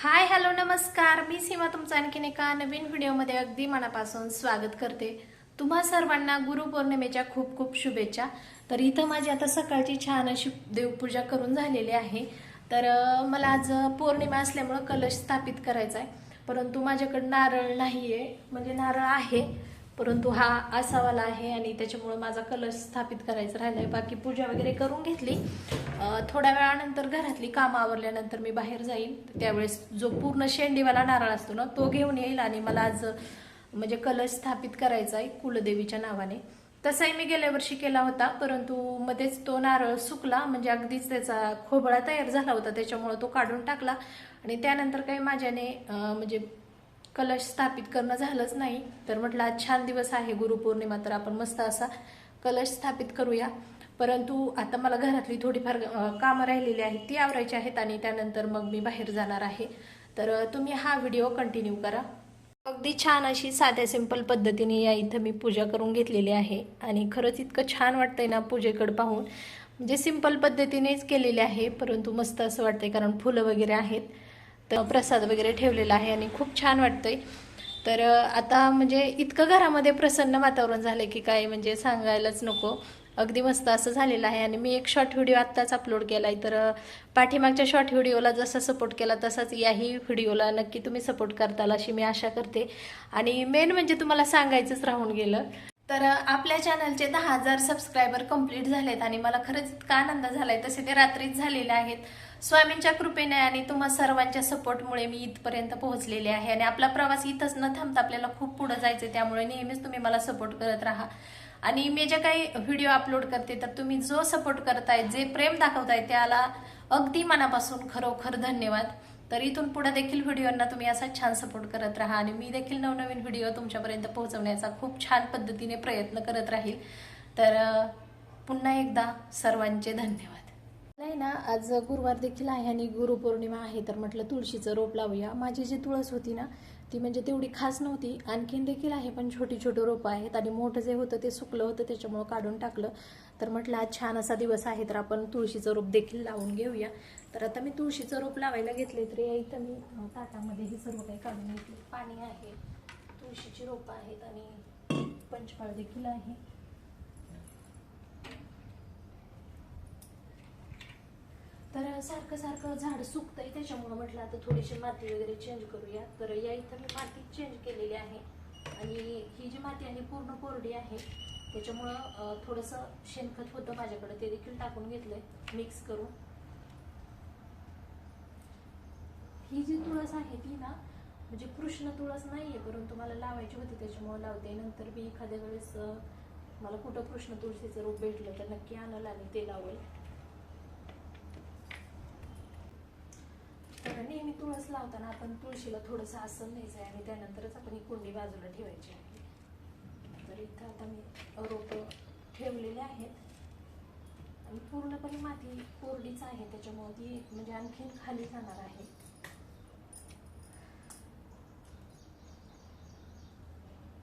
Hi hello नमस्कार. मी सीमा तुमचं आणखीन एका नवीन व्हिडिओमध्ये अगदी मनापासून स्वागत करते. तुम्हा सर्वांना गुरुपौर्णिमेच्या खूप खूप शुभेच्छा. तर इथं माझी आता सकाळची छान अशी देवपूजा करून झालेली आहे. तर मला आज पौर्णिमा असल्यामुळं कलश स्थापित करायचा आहे परंतु माझ्याकडं नारळ नाही आहे म्हणजे नारळ आहे परंतु हा असावाला आहे आणि त्याच्यामुळं माझा कलश स्थापित करायचा राहिला आहे बाकी पूजा वगैरे करून घेतली. थोड्या वेळानंतर घरातली कामं आवरल्यानंतर मी बाहेर जाईल त्यावेळेस जो पूर्ण शेंडीवाला नारळ असतो ना तो घेऊन येईल आणि मला आज म्हणजे कलश स्थापित करायचा आहे कुलदेवीच्या नावाने. तसाही मी गेल्या वर्षी केला होता परंतु मध्येच तो नारळ सुकला म्हणजे अगदीच त्याचा खोबळा तयार झाला होता त्याच्यामुळं तो काढून टाकला. आणि त्यानंतर काही माझ्याने म्हणजे कलश स्थापित करणं झालंच नाही. तर म्हटलं आज छान दिवस आहे गुरुपौर्णिमा तर आपण मस्त असा कलश स्थापित करूया. परंतु आता मला घरातली थोडीफार कामं राहिलेली आहेत ती आवरायची आहेत आणि त्यानंतर मग मी बाहेर जाणार आहे. तर तुम्ही हा व्हिडिओ कंटिन्यू करा. अगदी छान अशी साध्या सिंपल पद्धतीने या इथं मी पूजा करून घेतलेली आहे. आणि खरंच इतकं छान वाटतंय ना पूजेकडं पाहून. म्हणजे सिंपल पद्धतीनेच केलेली आहे परंतु मस्त असं वाटतंय कारण फुलं वगैरे आहेत. तर प्रसाद वगैरे ठेवलेला आहे आणि खूप छान वाटतंय. तर आता म्हणजे इतकं घरामध्ये प्रसन्न वातावरण झालं की काय म्हणजे सांगायलाच नको. अगदी मस्त असं झालेलं आहे. आणि मी एक शॉर्ट व्हिडिओ आत्ताच अपलोड केला आहे तर पाठीमागच्या शॉर्ट व्हिडिओला जसा सपोर्ट केला तसाच याही व्हिडिओला नक्की तुम्ही सपोर्ट करताल अशी मी आशा करते. आणि मेन म्हणजे तुम्हाला सांगायचंच राहून गेलं. तर आपल्या चॅनलचे दहा हजार सबस्क्रायबर कंप्लीट झालेत आणि मला खरंच इतका आनंद झालाय. तसे ते रात्रीच झालेले आहेत. स्वामींच्या कृपेने आणि तुम्हा सर्वांच्या सपोर्टमुळे मी इथपर्यंत पोहोचलेले आहे. आणि आपला प्रवास इथंच न थांबता आपल्याला खूप पुढे जायचं त्यामुळे नेहमीच तुम्ही मला सपोर्ट करत राहा. आणि मी जे काही व्हिडिओ अपलोड करते तर तुम्ही जो सपोर्ट करताय जे प्रेम दाखवताय त्याला अगदी मनापासून खरोखर धन्यवाद. तर इथून पुढे देखील व्हिडिओंना तुम्ही असा छान सपोर्ट करत राहा आणि मी देखील नवनवीन व्हिडिओ तुमच्यापर्यंत पोहोचवण्याचा खूप छान पद्धतीने प्रयत्न करत राहील. तर पुन्हा एकदा सर्वांचे धन्यवाद. नाही ना आज गुरुवार देखील आहे आणि गुरुपौर्णिमा आहे तर म्हटलं तुळशीचं रोप लावूया. माझी जी तुळस होती ना ती म्हणजे तेवढी खास नव्हती. आणखीन देखील आहे पण छोटी छोटी रोपं आहेत आणि मोठं जे होतं ते सुकलं होतं त्याच्यामुळं काढून टाकलं. तर म्हटलं आज छान असा दिवस आहे तर आपण तुळशीचं रोप देखील लावून घेऊया. तर आता मी तुळशीचं रोप लावायला घेतले तर या इथं मी ताटामध्ये हे सर्व काही काढून घेतले पाणी आहे तुळशीची रोपं आहेत आणि पंचफळ देखील आहे. तर सारखं सारखं झाड सुकतंय त्याच्यामुळं म्हटलं आता थोडीशी माती वगैरे चेंज करूया. तर या इथं मी माती चेंज केलेली आहे. आणि ही जी माती आहे पूर्ण कोरडी आहे. त्याच्यामुळं थोडंसं शेणखत होतं माझ्याकडे ते देखील टाकून घेतलंय. मिक्स करून. ही जी तुळस आहे ती ना म्हणजे कृष्ण तुळस नाहीये परंतु मला लावायची होती त्याच्यामुळे लावते. नंतर मी एखाद्या वेळेस मला कुठं कृष्ण तुळशीचं रोप भेटलं तर नक्की आणलं आणि ते लावेल तर नेहमी तुळस लावताना आपण तुळशीला थोडंसं आसन न्यायचं आहे आणि त्यानंतरच आपण ही कुंडी बाजूला ठेवायची आहे. तर इथं आता मी रोप ठेवलेले आहेत. आणि पूर्णपणे माती कोरडीच आहे त्याच्यामुळे ती म्हणजे आणखीन खाली जाणार आहे.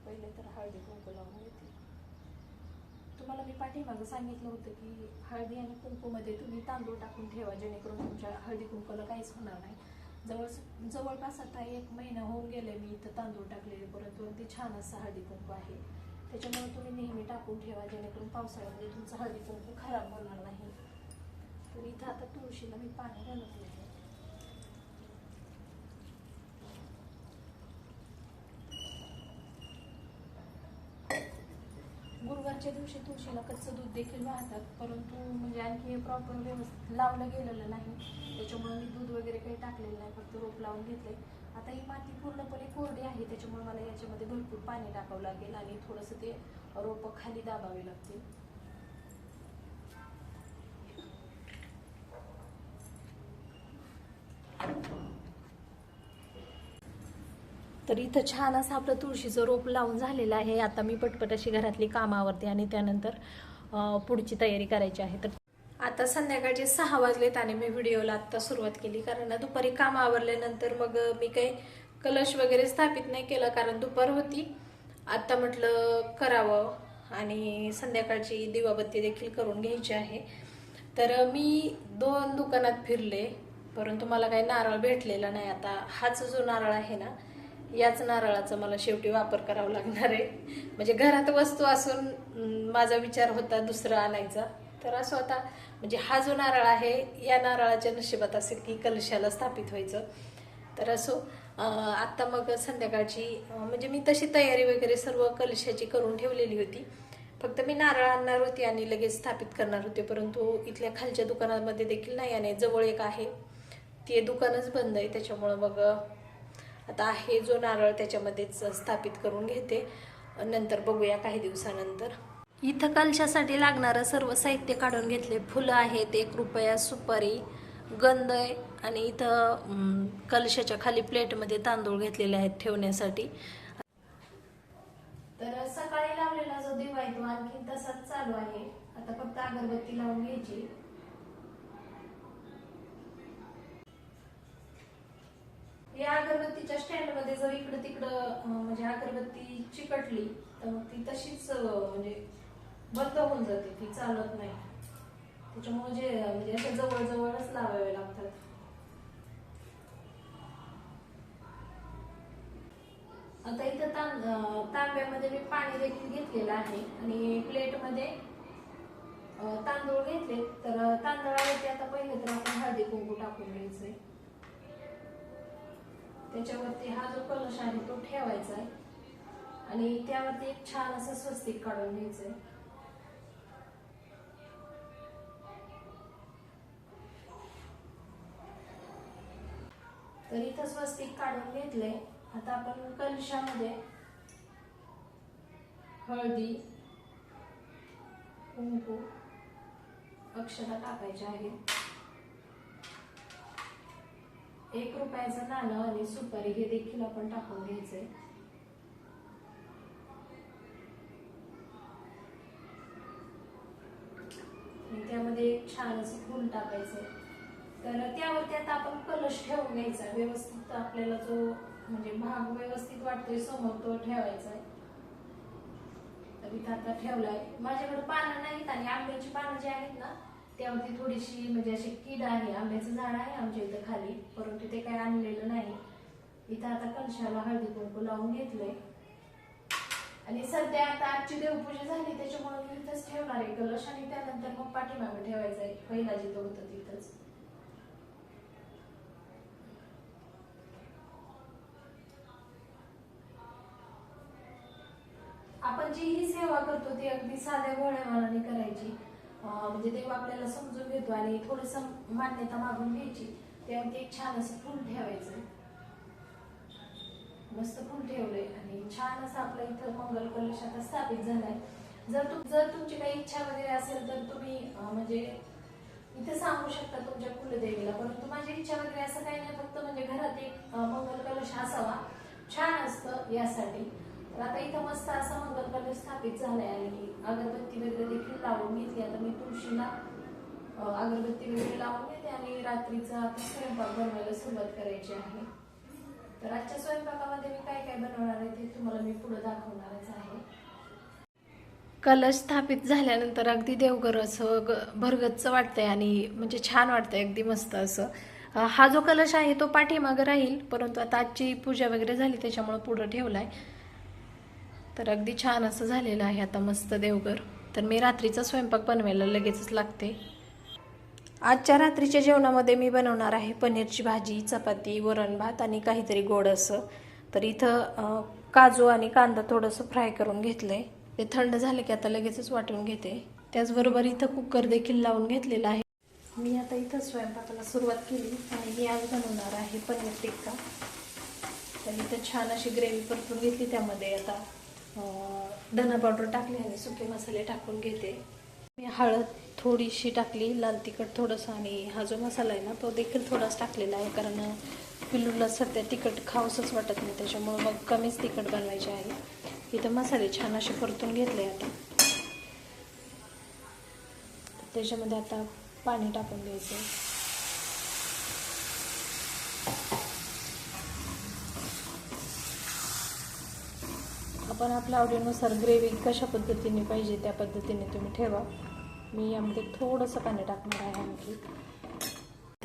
पहिले तर हळदी कुंकू लावून घेते. तुम्हाला मी पाठीमागं सांगितलं होतं की हळदी आणि कुंकूमध्ये तुम्ही तांदूळ टाकून ठेवा जेणेकरून तुमच्या हळदी कुंकूला काहीच होणार नाही. जवळ जवळपास आता एक महिना होऊन गेले मी इथं तांदूळ टाकलेले परंतु अगदी छान असं हळदी कुंकू आहे. त्याच्यामुळे तुम्ही नेहमी टाकून ठेवा जेणेकरून पावसाळ्यामध्ये तुमचं हळदी कुंकू खराब होणार नाही. तर इथं आता तुळशीला मी पाणी घालत नाही गुरुवारच्या दिवशी तुळशीला कच्चं दूध देखील वाहतात परंतु म्हणजे आणखी हे प्रॉपर व्यवस्थित लावलं गेलेलं नाही. त्याच्यामुळे मी दूध वगैरे काही टाकलेलं नाही फक्त रोप लावून घेतले आता ही माती पूर्णपणे कोरडी आहे त्याच्यामुळे मला याच्यामध्ये भरपूर पाणी टाकावं लागेल आणि थोडंसं ते रोपं खाली दाबावे लागतील तर इथं छान असं आपलं तुळशीचं रोप लावून झालेलं आहे. आता मी पटपट अशी घरातली कामं आवरते आणि त्यानंतर पुढची तयारी करायची आहे. तर आता संध्याकाळचे सहा वाजलेत आणि मी व्हिडिओला आत्ता सुरुवात केली. कारण दुपारी काम आवरल्यानंतर मग मी काही कलश वगैरे स्थापित नाही केलं. कारण दुपार होती. आत्ता म्हटलं करावं आणि संध्याकाळची दिवाबत्ती देखील करून घ्यायची आहे. तर मी दोन दुकानात फिरले. परंतु मला काही नारळ भेटलेला नाही. आता हाच जो नारळ आहे ना याच नारळाचा मला शेवटी वापर करावा लागणार आहे. म्हणजे घरात वस्तू असून माझा विचार होता दुसरं आणायचा. तर असं होता म्हणजे हा जो नारळ आहे या नारळाच्या नशिबात असेल की कलशाला स्थापित व्हायचं. तर असो आत्ता मग संध्याकाळची म्हणजे मी तशी तयारी वगैरे सर्व कलशाची करून ठेवलेली होती. फक्त मी नारळ आणणार होती आणि लगेच स्थापित करणार होते परंतु इथल्या खालच्या दुकानामध्ये देखील नाही आणि जवळ एक आहे. ते दुकानच बंद आहे त्याच्यामुळं मग आता आहे जो नारळ त्याच्यामध्येच स्थापित करून घेते. नंतर बघूया काही दिवसानंतर. इथं कलशासाठी लागणारं सर्व साहित्य काढून घेतले. फुलं आहेत एक रुपया सुपारी गंध आहे. आणि इथं कलशाच्या खाली प्लेटमध्ये तांदूळ घेतलेले आहेत ठेवण्यासाठी. तर सकाळी लावलेला जो दिवा आहे तो आणखी तसाच चालू आहे. आता फक्त अगरबत्ती लावून घ्यायची. या अगरबत्तीच्या स्टँडमध्ये जर इकडं तिकडं म्हणजे अगरबत्ती चिकटली तर मग ती तशीच म्हणजे बंद होऊन जाते ती चालत नाही. त्याच्यामुळे जे म्हणजे अशा जवळजवळच लावावे लागतात. आता इथं तां तांब्यामध्ये मी पाणी देखील घेतलेलं आहे आणि प्लेटमध्ये तांदूळ घेतले तर तांदळावरती आता पहिले तर आपण हळदी कुंकू टाकून घ्यायचंय. त्याच्यावरती हा जो कलश आहे तो ठेवायचा आहे. आणि त्यावरती एक छान असं स्वस्तिक काढून घ्यायचंय. तर इथं स्वस्तिक काढून घेतले आता आपण कलशामध्ये हळदी कुंकू अक्षता टाकायच्या आहेत एक रुपयाचं नाणं आणि सुपारी हे देखील आपण टाकून घ्यायचंय. त्यामध्ये एक छान असं फूल टाकायचंय. तर त्यावरती आता आपण कलश ठेवून घ्यायचा. व्यवस्थित आपल्याला जो म्हणजे भाग व्यवस्थित वाटतोय समोर तो ठेवायचा आहे. तर इथं आता ठेवलाय. माझ्याकडे पानं नाहीत आणि आंब्याची पानं जी आहेत ना त्यावरती थोडीशी म्हणजे अशी कीड आहे आंब्याचं झाड आहे आमच्या इथं खाली. परंतु ते काय आणलेलं नाही. इथं आता कलशाला हळदी कुंकू लावून घेतलंय. आणि सध्या आता आजची देवपूजा झाली त्याच्यामुळे मी इथंच ठेवणार आहे. कलश आणि त्यानंतर मग पाठीमागे ठेवायचा आहे. पहिला जिथं होतं तिथंच. आपण जी ही सेवा करतो ती अगदी साध्या गोळ्या करायची. म्हणजे देव आपल्याला समजून घेतो आणि थोडस मान्यता मागून घ्यायची. तेव्हा ते छान असं फुल ठेवायचं. मस्त फुल ठेवलंय आणि छान असं आपल्या इथं मंगल कलश आता स्थापित झालाय. जर तुम जर तुमची काही इच्छा वगैरे असेल तर तुम्ही म्हणजे इथे सांगू शकता तुमच्या कुलदेवीला. परंतु माझी इच्छा वगैरे असं काही नाही फक्त म्हणजे घरात एक मंगल कलश असावा. छान असतं यासाठी. तर आता इथं मस्त असा मंगल स्थापित झालाय आणि अगरबत्ती वगैरे देखील लावून घेतली. आता मी तुळशीला अगरबत्ती वगैरे लावून घेते आणि रात्रीचा आता स्वयंपाक बनवायला सुरुवात करायची आहे. तर आजच्या स्वयंपाकामध्ये मी काय काय बनवणार आहे ते तुम्हाला मी पुढे दाखवणारच आहे. कलश स्थापित झाल्यानंतर अगदी देवघर असं ग भरगच्च वाटतंय आणि म्हणजे छान वाटतंय अगदी मस्त असं. हा जो कलश आहे तो पाठीमागं राहील परंतु आता आजची पूजा वगैरे झाली त्याच्यामुळं पुढं ठेवला आहे तर अगदी छान असं झालेलं आहे आता मस्त देवघर. तर मी रात्रीचा स्वयंपाक बनवायला लगेचच लागते. आजच्या रात्रीच्या जेवणामध्ये मी बनवणार आहे पनीरची भाजी चपाती वरण भात आणि काहीतरी गोड असं. तर इथं काजू आणि कांदा थोडंसं फ्राय करून घेतलं आहे ते थंड झालं की आता लगेचच वाटून घेते. त्याचबरोबर इथं कुकर देखील लावून घेतलेला आहे. मी आता इथं स्वयंपाकाला सुरुवात केली आणि मी आज बनवणार आहे पनीर टिक्का. तर इथं छान अशी ग्रेव्ही परतून घेतली त्यामध्ये आता. धना पावडर टाकली आणि सुके मसाले टाकून घेते. मी हळद थोडीशी टाकली लाल तिखट थोडंसं आणि हा जो मसाला आहे ना तो देखील थोडाच टाकलेला आहे कारण पिल्लूला सध्या तिखट खाऊसच वाटत नाही त्याच्यामुळे मग कमीच तिखट बनवायचे आहे. इथं मसाले छान असे परतून घेतले आता. त्याच्यामध्ये आता पाणी टाकून द्यायचं आपण आपल्या आवडीनुसार ग्रेव्ही कशा पद्धतीने पाहिजे त्या पद्धतीने तुम्ही ठेवा. मी यामध्ये थोडंसं पाणी टाकणार आहे आणखी.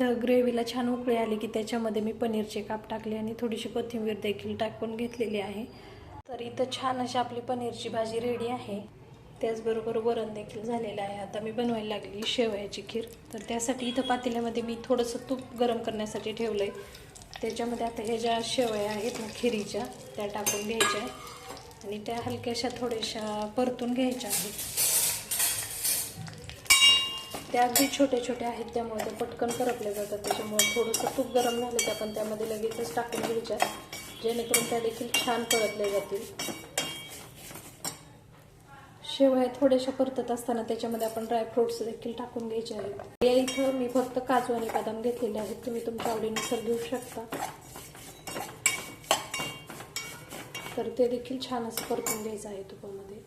तर ग्रेव्हीला छान उकळी आली की त्याच्यामध्ये मी पनीरचे काप टाकले आणि थोडीशी कोथिंबीर देखील टाकून घेतलेली आहे. तर इथं छान अशी आपली पनीरची भाजी रेडी आहे. त्याचबरोबर वरण देखील झालेलं आहे. आता मी बनवायला लागली शेवयाची खीर. तर त्यासाठी इथं पातेल्यामध्ये मी थोडंसं तूप गरम करण्यासाठी ठेवलं आहे त्याच्यामध्ये आता ह्या ज्या शेवया आहेत ना खिरीच्या त्या टाकून घ्यायच्या आहे आणि त्या हलक्याशा थोड्याशा परतून घ्यायच्या आहेत. त्या अगदी छोटे छोटे आहेत त्यामुळे ते पटकन करपले जातात. त्याच्यामुळे थोडंसं तूप गरम झालं की आपण त्यामध्ये लगेचच टाकून घ्यायच्या जेणेकरून त्या देखील छान परतल्या जातील. शेवया थोड्याशा परतत असताना त्याच्यामध्ये आपण ड्रायफ्रुट्स देखील टाकून घ्यायचे आहेत. या इथं मी फक्त काजू आणि बदाम घेतलेले आहेत. तुम्ही तुमच्या आवडीनुसार घेऊ शकता. तर ते देखील छान असं परतून घ्यायचं आहे तुपामध्ये.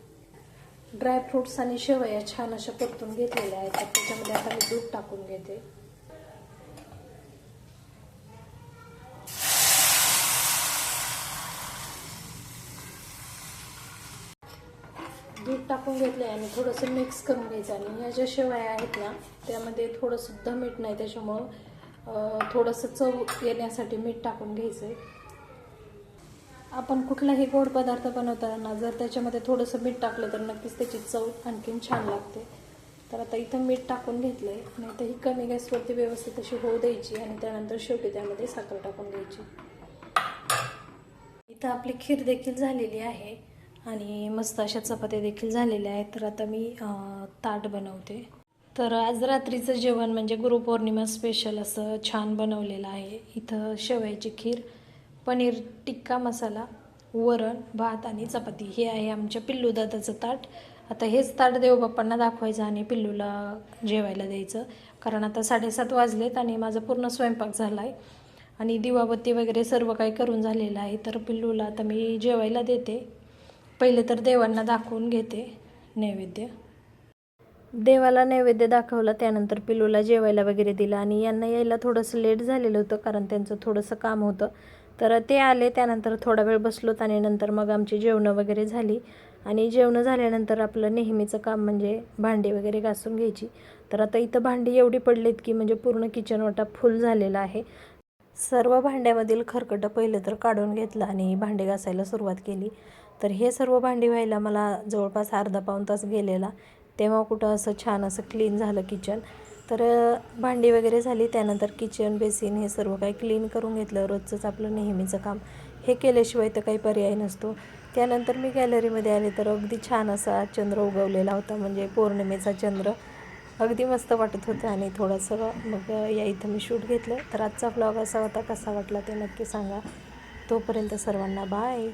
ड्रायफ्रुट्स आणि शेवया छान अशा परतून घेतलेल्या आहेत. तर त्याच्यामध्ये आता मी दूध टाकून घेते. दूध टाकून घेतलं आहे आणि थोडंसं मिक्स करून घ्यायचं आणि ह्या ज्या शेवया आहेत ना त्यामध्ये थोडंसुद्धा मीठ नाही. त्याच्यामुळं थोडंसं चव येण्यासाठी मीठ टाकून घ्यायचं आहे आपण कुठलाही गोड पदार्थ बनवताना जर त्याच्यामध्ये थोडंसं मीठ टाकलं तर नक्कीच त्याची चव आणखीन छान लागते. तर आता इथं मीठ टाकून घेतलं आहे आणि आता ही कमी गॅसवरती व्यवस्थित अशी होऊ द्यायची आणि त्यानंतर शेवटी त्यामध्ये साखर टाकून द्यायची इथं आपली खीर देखील झालेली आहे आणि मस्त अशा चपात्या देखील झालेल्या आहेत. तर आता मी ताट बनवते. तर आज रात्रीचं जेवण म्हणजे गुरुपौर्णिमा स्पेशल असं छान बनवलेलं आहे. इथं शेवयाची खीर पनीर टिक्का मसाला वरण भात आणि चपाती. हे आहे आमच्या पिल्लू दादाचं ताट. आता हेच ताट देवबाप्पांना दाखवायचं आणि पिल्लूला जेवायला द्यायचं. कारण आता साडेसात वाजलेत आणि माझा पूर्ण स्वयंपाक झाला आहे आणि दिवाबत्ती वगैरे सर्व काही करून झालेलं आहे. तर पिल्लूला आता मी जेवायला देते. पहिले तर देवांना दाखवून घेते नैवेद्य. देवाला नैवेद्य दाखवला त्यानंतर पिलूला जेवायला वगैरे दिलं आणि यांना यायला थोडंसं लेट झालेलं होतं कारण त्यांचं थोडंसं काम होतं. तर ते आले त्यानंतर थोडा वेळ बसलोत आणि नंतर मग आमची जेवणं वगैरे झाली. आणि जेवणं झाल्यानंतर आपलं नेहमीचं काम म्हणजे भांडी वगैरे घासून घ्यायची. तर आता इथं भांडी एवढी पडलीत की म्हणजे पूर्ण किचन वाटा फुल झालेला आहे. सर्व भांड्यामधील खरकटं पहिलं तर काढून घेतलं आणि भांडी घासायला सुरुवात केली. तर हे सर्व भांडी व्हायला मला जवळपास अर्धा पाऊण तास गेलेला. तेव्हा कुठं असं छान असं क्लीन झालं किचन तर भांडी वगैरे झाली त्यानंतर किचन बेसिन हे सर्व काही क्लीन करून घेतलं. रोजचंच आपलं नेहमीचं काम. हे केल्याशिवाय तर काही पर्याय नसतो. त्यानंतर मी गॅलरीमध्ये आले तर अगदी छान असा चंद्र उगवलेला होता. म्हणजे पौर्णिमेचा चंद्र. अगदी मस्त वाटत होतं आणि थोडंसं मग या इथं मी शूट घेतलं. तर आजचा ब्लॉग असा होता. कसा वाटला ते नक्की सांगा. तोपर्यंत सर्वांना बाय